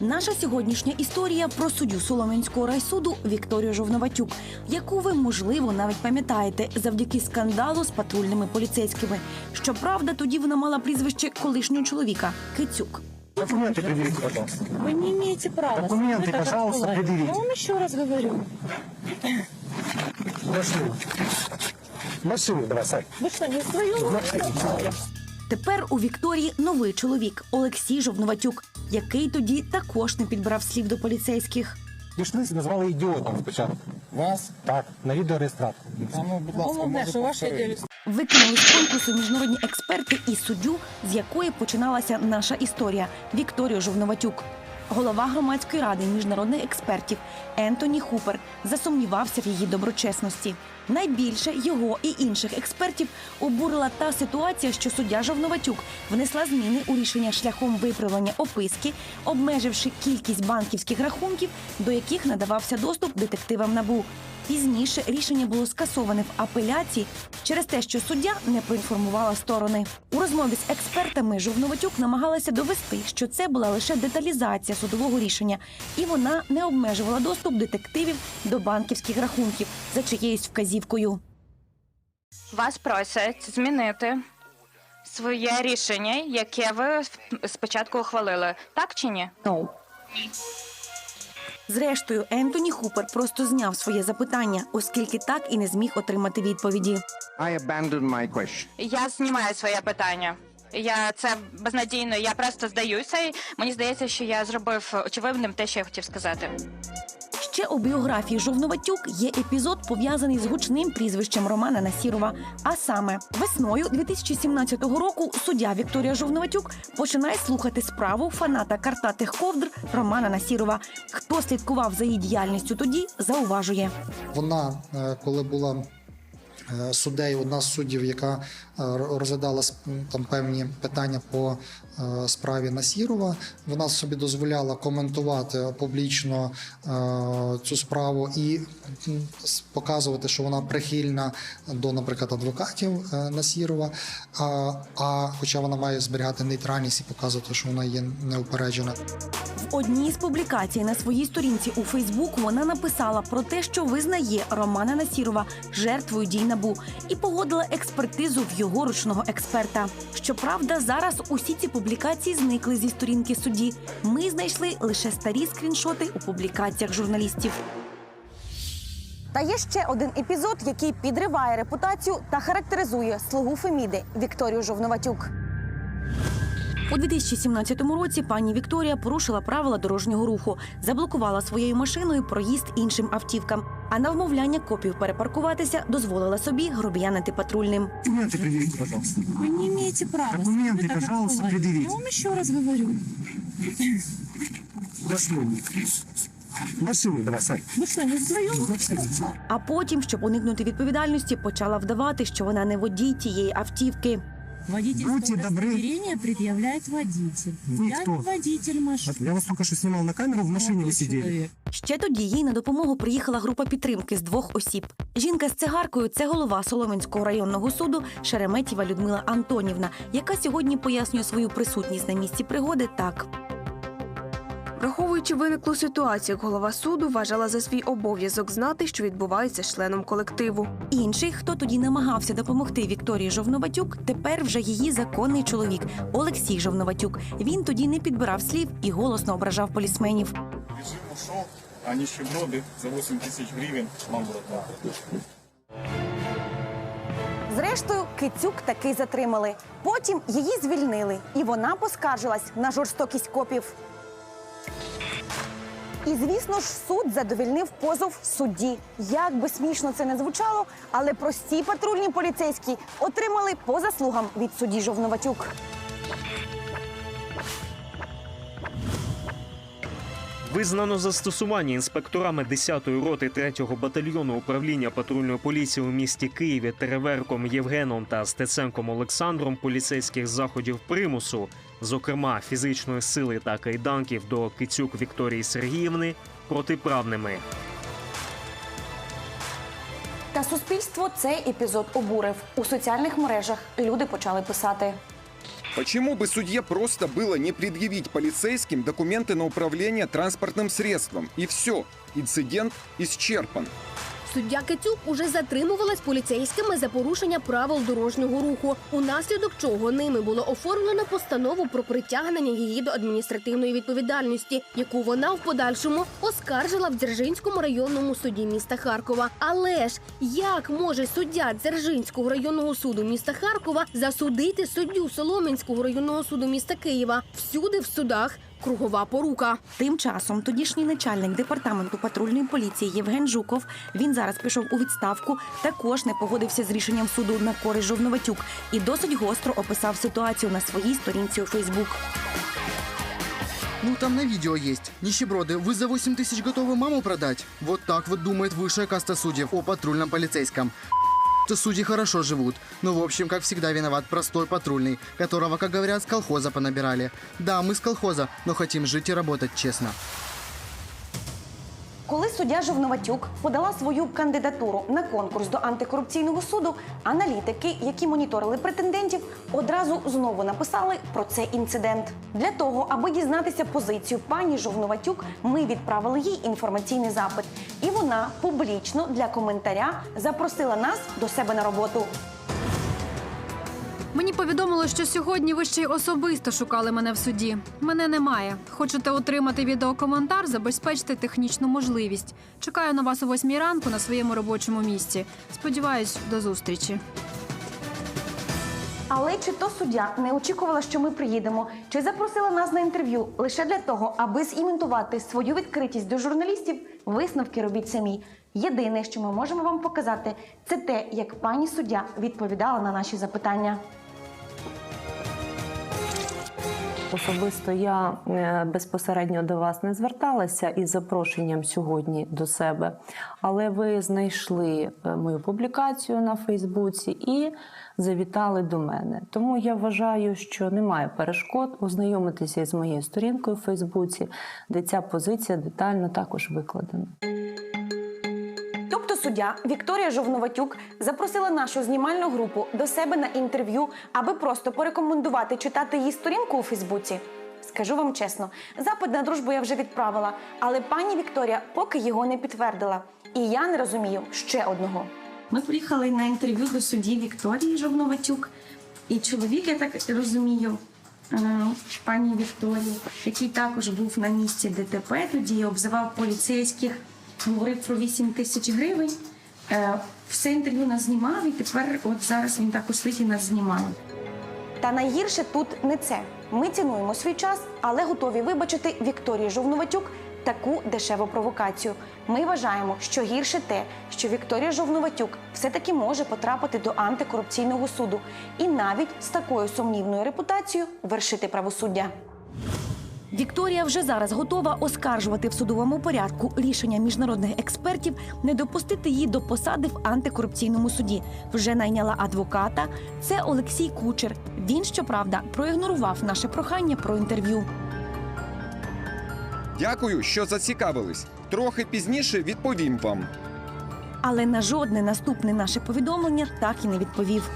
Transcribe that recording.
Наша сьогоднішня історія про суддю Солом'янського райсуду Вікторію Жовноватюк, яку ви можливо навіть пам'ятаєте завдяки скандалу з патрульними поліцейськими. Щоправда, тоді вона мала прізвище колишнього чоловіка Кицюк. Документы предъявите, пожалуйста. Вы не имеете права. Документы, Вы так пожалуйста, открываете. предъявите. Я вам еще раз говорю. Машину. Машину давай, Сань. Вы что, не в своем? Машину. Тепер у Вікторії новий чоловік Олексій Жовноватюк, який тоді також не підбирав слів до поліцейських. Ви ж ви назвали ідіотом спочатку. Вас? Так, на відеореєстратку. Ну, будь ласка, Головне, може що ваші повторити. Викинули з конкурсу міжнародні експерти і суддю, з якої починалася наша історія Вікторію Жовноватюк. Голова громадської ради міжнародних експертів Ентоні Хупер засумнівався в її доброчесності. Найбільше його і інших експертів обурила та ситуація, що суддя Жовноватюк внесла зміни у рішення шляхом виправлення описки, обмеживши кількість банківських рахунків, до яких надавався доступ детективам набу. Пізніше рішення було скасоване в апеляції через те, що суддя не проінформувала сторони. У розмові з експертами Жовноватюк намагалася довести, що це була лише деталізація судового рішення, і вона не обмежувала доступ детективів до банківських рахунків за чиєюсь вказівкою. Вас просять змінити своє рішення, яке ви спочатку ухвалили. Так чи ні? Зрештою, Ентоні Хупер просто зняв своє запитання, оскільки так і не зміг отримати відповіді. I abandoned my question. Я знімаю своє питання. Я це безнадійно. Я просто здаюся. І мені здається, що я зробив очевидним те, що я хотів сказати. Ще у біографії Жовноватюк є епізод пов'язаний з гучним прізвищем Романа Насірова. А саме весною 2017 року суддя Вікторія Жовноватюк починає слухати справу фаната картатих ковдр Романа Насірова. Хто слідкував за її діяльністю тоді, зауважує. Вона, е, коли була суддею, одна з суддів, яка е, розглядала там певні питання по е, справі Насірова, вона собі дозволяла коментувати публічно е, цю справу і показувати, що вона прихильна до, наприклад, адвокатів е, Насірова. А, хоча вона має зберігати нейтральність і показувати, що вона є неупереджена. В одній з публікацій на своїй сторінці у Фейсбук вона написала про те, що визнає Романа Насірова жертвою дій набу і погодила експертизу в його ручного експерта. Щоправда, зараз усі ці публікації зникли зі сторінки судді. Ми знайшли лише старі скріншоти у публікаціях журналістів. Та є ще один епізод, який підриває репутацію та характеризує слугу Феміди Вікторію Жовноватюк. У 2017 році пані Вікторія порушила правила дорожнього руху, заблокувала своєю машиною проїзд іншим автівкам. А на вмовляння копів перепаркуватися дозволила собі грубіянити патрульним. Документы предъявите, пожалуйста. Вы не имеете права. Документы, Вы так пожалуйста, открываете. предъявите. Я вам еще раз говорю. Машину. Машину давай, Сань. Вы что, не в своем? Машину. А потім, щоб уникнути відповідальності, почала вдавати, що вона не водій тієї автівки. Водительское Будьте добры. удостоверение предъявляет водитель. Вы Я кто? не водитель машины. Я вас только что снимал на камеру, в машине вы сидели. Человек. Ще тоді їй на допомогу приїхала група підтримки з двох осіб. Жінка з цигаркою це голова Солом'янського районного суду Шереметєва Людмила Антонівна, яка сьогодні пояснює свою присутність на місці пригоди так. Враховуючи виниклу ситуацію, голова суду вважала за свій обов'язок знати, що відбувається з членом колективу. Інший, хто тоді намагався допомогти Вікторії Жовноватюк, тепер вже її законний чоловік Олексій Жовноватюк. Він тоді не підбирав слів і голосно ображав полісменів. Режим ушел, а нищеброды за 8 тысяч гривен вам рот. Зрештою, кицюк таки затримали. Потім її звільнили, і вона поскаржилась на жорстокість копів. І звісно ж, суд задовільнив позов судді. Як би смішно це не звучало, але прості патрульні поліцейські отримали по заслугам від судді Жовноватюк. Визнано застосування інспекторами 10-ї роти 3-го батальйону управління патрульної поліції у місті Києві Тереверком Євгеном та Стеценком Олександром поліцейських заходів примусу, зокрема фізичної сили та кайданків до Кицюк Вікторії Сергіївни, протиправними. Та суспільство цей епізод обурив. У соціальних мережах люди почали писати. Почему бы судье просто было не предъявить полицейским документы на управление транспортным средством? И все, инцидент исчерпан. Суддя Кицюк уже затримувалась поліцейськими за порушення правил дорожнього руху, унаслідок чого ними було оформлено постанову про притягнення її до адміністративної відповідальності, яку вона в подальшому оскаржила в Дзержинському районному суді міста Харкова. Але ж як може суддя Дзержинського районного суду міста Харкова засудити суддю Солом'янського районного суду міста Києва? Всюди в судах кругова порука. Тим часом тодішній начальник департаменту патрульної поліції Євген Жуков, він зараз пішов у відставку, також не погодився з рішенням суду на користь Жовноватюк і досить гостро описав ситуацію на своїй сторінці у Фейсбук. Ну, там на видео есть. Нищеброды, вы за 8 тысяч готовы маму продать? Вот так вот думает высшая каста судьев о патрульном полицейском. Что судьи хорошо живут. Но в общем, как всегда, виноват простой патрульный, которого, как говорят, с колхоза понабирали. Да, мы с колхоза, но хотим жить и работать честно. Коли суддя Жовноватюк подала свою кандидатуру на конкурс до антикорупційного суду, аналітики, які моніторили претендентів, одразу знову написали про цей інцидент. Для того, аби дізнатися позицію пані Жовноватюк, ми відправили їй інформаційний запит, і вона публічно для коментаря запросила нас до себе на роботу. Мені повідомили, що сьогодні ви ще й особисто шукали мене в суді. Мене немає. Хочете отримати відеокоментар, забезпечте технічну можливість. Чекаю на вас о восьмій ранку на своєму робочому місці. Сподіваюсь, до зустрічі. Але чи то суддя не очікувала, що ми приїдемо, чи запросила нас на інтерв'ю лише для того, аби зімітувати свою відкритість до журналістів, висновки робіть самі. Єдине, що ми можемо вам показати, це те, як пані суддя відповідала на наші запитання. Особисто я е, безпосередньо до вас не зверталася із запрошенням сьогодні до себе, але ви знайшли е, мою публікацію на Фейсбуці і завітали до мене. Тому я вважаю, що немає перешкод ознайомитися із моєю сторінкою в Фейсбуці, де ця позиція детально також викладена. Суддя Вікторія Жовноватюк запросила нашу знімальну групу до себе на інтерв'ю, аби просто порекомендувати читати її сторінку у Фейсбуці. Скажу вам чесно, запит на дружбу я вже відправила, але пані Вікторія поки його не підтвердила. І я не розумію ще одного. Ми приїхали на інтерв'ю до судді Вікторії Жовноватюк. І чоловік, я так розумію, е, пані Вікторії, який також був на місці ДТП, тоді обзивав поліцейських, говорив про 8 тисяч гривень. Е, Все інтерв'ю нас знімав, і тепер от зараз він також сидить і нас знімає. Та найгірше тут не це. Ми цінуємо свій час, але готові вибачити Вікторії Жовноватюк таку дешеву провокацію. Ми вважаємо, що гірше те, що Вікторія Жовноватюк все-таки може потрапити до антикорупційного суду і навіть з такою сумнівною репутацією вершити правосуддя. Вікторія вже зараз готова оскаржувати в судовому порядку рішення міжнародних експертів не допустити її до посади в антикорупційному суді. Вже найняла адвоката. Це Олексій Кучер. Він, щоправда, проігнорував наше прохання про інтерв'ю. Дякую, що зацікавились. Трохи пізніше відповім вам. Але на жодне наступне наше повідомлення так і не відповів.